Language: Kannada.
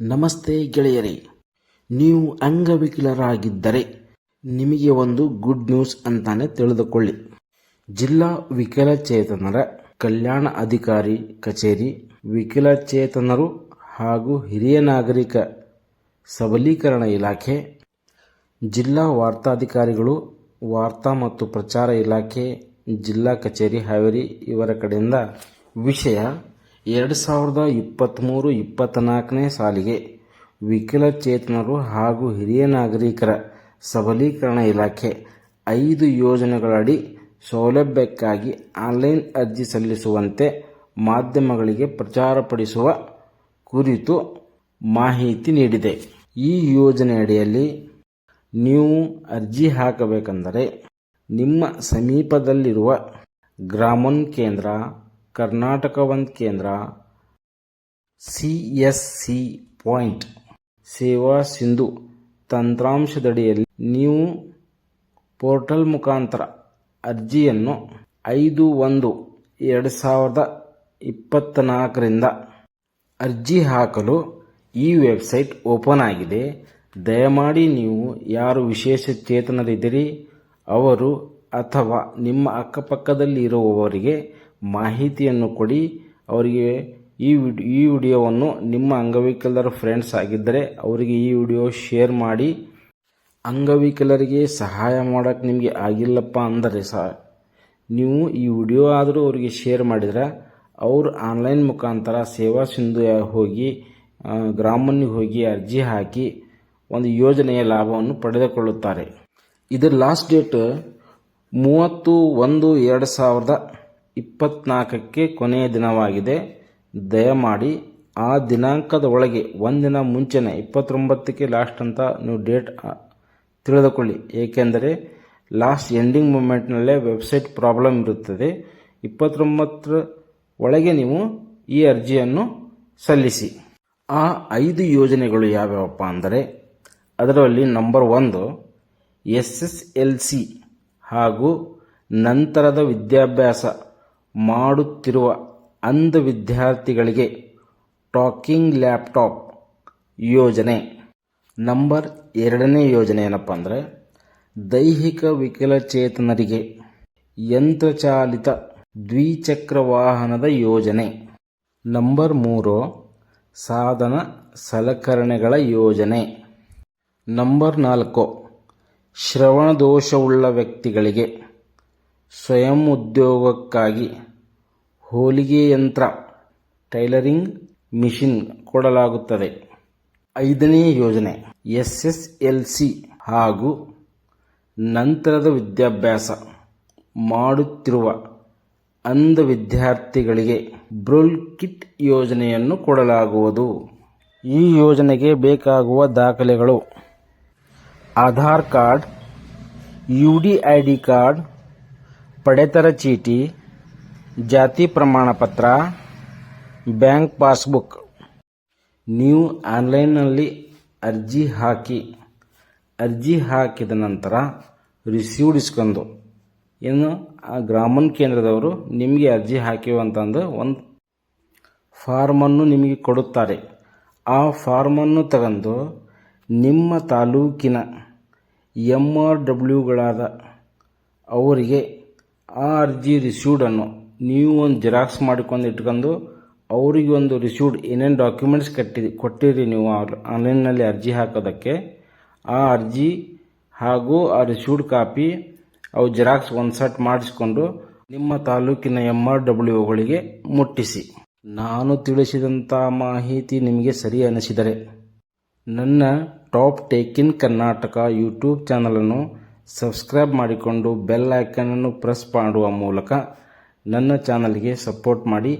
ನಮಸ್ತೆ ಗೆಳೆಯರೇ, ನೀವು ಅಂಗವಿಕಲರಾಗಿದ್ದರೆ ನಿಮಗೆ ಒಂದು ಗುಡ್ ನ್ಯೂಸ್ ಅಂತಾನೆ ತಿಳಿದುಕೊಳ್ಳಿ. ಜಿಲ್ಲಾ ವಿಕಲಚೇತನರ ಕಲ್ಯಾಣ ಅಧಿಕಾರಿ ಕಚೇರಿ ವಿಕಲಚೇತನರು ಹಾಗೂ ಹಿರಿಯ ನಾಗರಿಕ ಸಬಲೀಕರಣ ಇಲಾಖೆ, ಜಿಲ್ಲಾ ವಾರ್ತಾಧಿಕಾರಿಗಳು, ವಾರ್ತಾ ಮತ್ತು ಪ್ರಚಾರ ಇಲಾಖೆ, ಜಿಲ್ಲಾ ಕಚೇರಿ, ಹಾವೇರಿ ಇವರ ಕಡೆಯಿಂದ ವಿಷಯ ಎರಡು ಸಾವಿರದ ಇಪ್ಪತ್ತ್ಮೂರು ಇಪ್ಪತ್ತ್ನಾಲ್ಕನೇ ಸಾಲಿಗೆ ವಿಕಲಚೇತನರು ಹಾಗೂ ಹಿರಿಯ ನಾಗರಿಕರ ಸಬಲೀಕರಣ ಇಲಾಖೆ ಐದು ಯೋಜನೆಗಳಡಿ ಸೌಲಭ್ಯಕ್ಕಾಗಿ ಆನ್ಲೈನ್ ಅರ್ಜಿ ಸಲ್ಲಿಸುವಂತೆ ಮಾಧ್ಯಮಗಳಿಗೆ ಪ್ರಚಾರಪಡಿಸುವ ಕುರಿತು ಮಾಹಿತಿ ನೀಡಿದೆ. ಈ ಯೋಜನೆಯಡಿಯಲ್ಲಿ ನೀವು ಅರ್ಜಿ ಹಾಕಬೇಕೆಂದರೆ ನಿಮ್ಮ ಸಮೀಪದಲ್ಲಿರುವ ಗ್ರಾಮೋನ್ ಕೇಂದ್ರ ಕರ್ನಾಟಕ ಒಂದು ಕೇಂದ್ರ ಸಿ ಎಸ್ ಸಿ ಪಾಯಿಂಟ್ ಸೇವಾ ಸಿಂಧು ತಂತ್ರಾಂಶದಡಿಯಲ್ಲಿ ನೀವು ಪೋರ್ಟಲ್ ಮುಖಾಂತರ ಅರ್ಜಿಯನ್ನು ಐದು ಒಂದು ಎರಡು ಸಾವಿರದ ಇಪ್ಪತ್ತ್ನಾಲ್ಕರಿಂದ ಅರ್ಜಿ ಹಾಕಲು ಈ ವೆಬ್ಸೈಟ್ ಓಪನ್ ಆಗಿದೆ. ದಯಮಾಡಿ ನೀವು ಯಾರು ವಿಶೇಷ ಚೇತನರಿದ್ದೀರಿ, ಅವರು ಅಥವಾ ನಿಮ್ಮ ಅಕ್ಕಪಕ್ಕದಲ್ಲಿ ಇರುವವರಿಗೆ ಮಾಹಿತಿಯನ್ನು ಕೊಡಿ. ಅವರಿಗೆ ಈ ಈ ವಿಡಿಯೋವನ್ನು ನಿಮ್ಮ ಅಂಗವಿಕಲರ ಫ್ರೆಂಡ್ಸ್ ಆಗಿದ್ದರೆ ಅವರಿಗೆ ಈ ವಿಡಿಯೋ ಶೇರ್ ಮಾಡಿ. ಅಂಗವಿಕಲರಿಗೆ ಸಹಾಯ ಮಾಡೋಕ್ಕೆ ನಿಮಗೆ ಆಗಿಲ್ಲಪ್ಪ ಅಂದರೆ ಸಹ ನೀವು ಈ ವಿಡಿಯೋ ಆದರೂ ಅವರಿಗೆ ಶೇರ್ ಮಾಡಿದರೆ ಅವರು ಆನ್ಲೈನ್ ಮುಖಾಂತರ ಸೇವಾ ಸಿಂಧು ಹೋಗಿ ಗ್ರಾಮನಿಗೆ ಹೋಗಿ ಅರ್ಜಿ ಹಾಕಿ ಒಂದು ಯೋಜನೆಯ ಲಾಭವನ್ನು ಪಡೆದುಕೊಳ್ಳುತ್ತಾರೆ. ಇದರ ಲಾಸ್ಟ್ ಡೇಟ್ ಮೂವತ್ತು ಒಂದು ಎರಡು ಸಾವಿರದ ಇಪ್ಪತ್ತ್ನಾಲ್ಕಕ್ಕೆ ಕೊನೆಯ ದಿನವಾಗಿದೆ. ದಯಮಾಡಿ ಆ ದಿನಾಂಕದ ಒಳಗೆ, ಒಂದಿನ ಮುಂಚೆನೇ, ಇಪ್ಪತ್ತೊಂಬತ್ತಕ್ಕೆ ಲಾಸ್ಟ್ ಅಂತ ನೀವು ಡೇಟ್ ತಿಳಿದುಕೊಳ್ಳಿ. ಏಕೆಂದರೆ ಲಾಸ್ಟ್ ಎಂಡಿಂಗ್ ಮೂಮೆಂಟ್ನಲ್ಲೇ ವೆಬ್ಸೈಟ್ ಪ್ರಾಬ್ಲಮ್ ಇರುತ್ತದೆ. ಇಪ್ಪತ್ತೊಂಬತ್ತರ ಒಳಗೆ ನೀವು ಈ ಅರ್ಜಿಯನ್ನು ಸಲ್ಲಿಸಿ. ಆ ಐದು ಯೋಜನೆಗಳು ಯಾವ್ಯಾವಪ್ಪ ಅಂದರೆ, ಅದರಲ್ಲಿ ನಂಬರ್ ಒಂದು, ಎಸ್ ಎಸ್ ಎಲ್ ಸಿ ಹಾಗೂ ನಂತರದ ವಿದ್ಯಾಭ್ಯಾಸ ಮಾಡುತ್ತಿರುವ ಅಂಧ ವಿದ್ಯಾರ್ಥಿಗಳಿಗೆ ಟಾಕಿಂಗ್ ಲ್ಯಾಪ್ಟಾಪ್ ಯೋಜನೆ. ನಂಬರ್ ಎರಡನೇ ಯೋಜನೆ ಏನಪ್ಪ ಅಂದರೆ, ದೈಹಿಕ ವಿಕಲಚೇತನರಿಗೆ ಯಂತ್ರಚಾಲಿತ ದ್ವಿಚಕ್ರ ವಾಹನದ ಯೋಜನೆ. ನಂಬರ್ ಮೂರು, ಸಾಧನ ಸಲಕರಣೆಗಳ ಯೋಜನೆ. ನಂಬರ್ ನಾಲ್ಕು, ಶ್ರವಣದೋಷವುಳ್ಳ ವ್ಯಕ್ತಿಗಳಿಗೆ ಸ್ವಯಂ ಉದ್ಯೋಗಕ್ಕಾಗಿ ಹೊಲಿಗೆ ಯಂತ್ರ, ಟೈಲರಿಂಗ್ ಮಿಷಿನ್ ಕೊಡಲಾಗುತ್ತದೆ. ಐದನೇ ಯೋಜನೆ ಎಸ್ ಎಸ್ ಎಲ್ ಸಿ ಹಾಗೂ ನಂತರದ ವಿದ್ಯಾಭ್ಯಾಸ ಮಾಡುತ್ತಿರುವ ಅಂಧ ವಿದ್ಯಾರ್ಥಿಗಳಿಗೆ ಬ್ರೋಲ್ ಕಿಟ್ ಯೋಜನೆಯನ್ನು ಕೊಡಲಾಗುವುದು. ಈ ಯೋಜನೆಗೆ ಬೇಕಾಗುವ ದಾಖಲೆಗಳು Aadhaar card, U D I D card ಪಡಿತರ ಚೀಟಿ, ಜಾತಿ ಪ್ರಮಾಣ ಪತ್ರ ಬ್ಯಾಂಕ್ ಪಾಸ್ಬುಕ್. ನೀವು ಆನ್ಲೈನ್ನಲ್ಲಿ ಅರ್ಜಿ ಹಾಕಿ, ಅರ್ಜಿ ಹಾಕಿದ ನಂತರ ರಿಸೀವ್ಡ್ ಇಸ್ಕೊಂಡು ಇನ್ನು ಆ ಗ್ರಾಮೀಣ ಕೇಂದ್ರದವರು ನಿಮಗೆ ಅರ್ಜಿ ಹಾಕಿವಂತಂದು ಒಂದು ಫಾರ್ಮನ್ನು ನಿಮಗೆ ಕೊಡುತ್ತಾರೆ. ಆ ಫಾರ್ಮನ್ನು ತಗೊಂಡು ನಿಮ್ಮ ತಾಲೂಕಿನ ಎಂ ಆರ್ ಡಬ್ಲ್ಯೂಗಳಾದ ಅವರಿಗೆ ಆ ಅರ್ಜಿ ರಿಸೀವ್ಡನ್ನು ನೀವು ಒಂದು ಜೆರಾಕ್ಸ್ ಮಾಡಿಕೊಂಡು ಇಟ್ಕೊಂಡು ಅವರಿಗೆ ಒಂದು ರಿಸೀವ್ಡ್ ಏನೇನು ಡಾಕ್ಯುಮೆಂಟ್ಸ್ ಕಟ್ಟಿ ಕೊಟ್ಟಿರಿ ನೀವು ಆನ್ಲೈನ್ನಲ್ಲಿ ಅರ್ಜಿ ಹಾಕೋದಕ್ಕೆ, ಆ ಅರ್ಜಿ ಹಾಗೂ ಆ ರಿಸೀವ್ಡ್ ಕಾಪಿ ಅವು ಜೆರಾಕ್ಸ್ ಒಂದು ಸೆಟ್ ಮಾಡಿಸ್ಕೊಂಡು ನಿಮ್ಮ ತಾಲೂಕಿನ ಎಂ ಆರ್ ಡಬ್ಲ್ಯೂಗಳಿಗೆ ಮುಟ್ಟಿಸಿ. ನಾನು ತಿಳಿಸಿದಂಥ ಮಾಹಿತಿ ನಿಮಗೆ ಸರಿ ಅನಿಸಿದರೆ ನನ್ನ top take in Karnataka YouTube ಚಾನಲನ್ನು ಸಬ್ಸ್ಕ್ರೈಬ್ ಮಾಡಿಕೊಂಡು ಬೆಲ್ ಐಕನನ್ನು ಪ್ರೆಸ್ ಮಾಡುವ ಮೂಲಕ ನನ್ನ ಚಾನಲ್ಗೆ ಸಪೋರ್ಟ್ ಮಾಡಿ.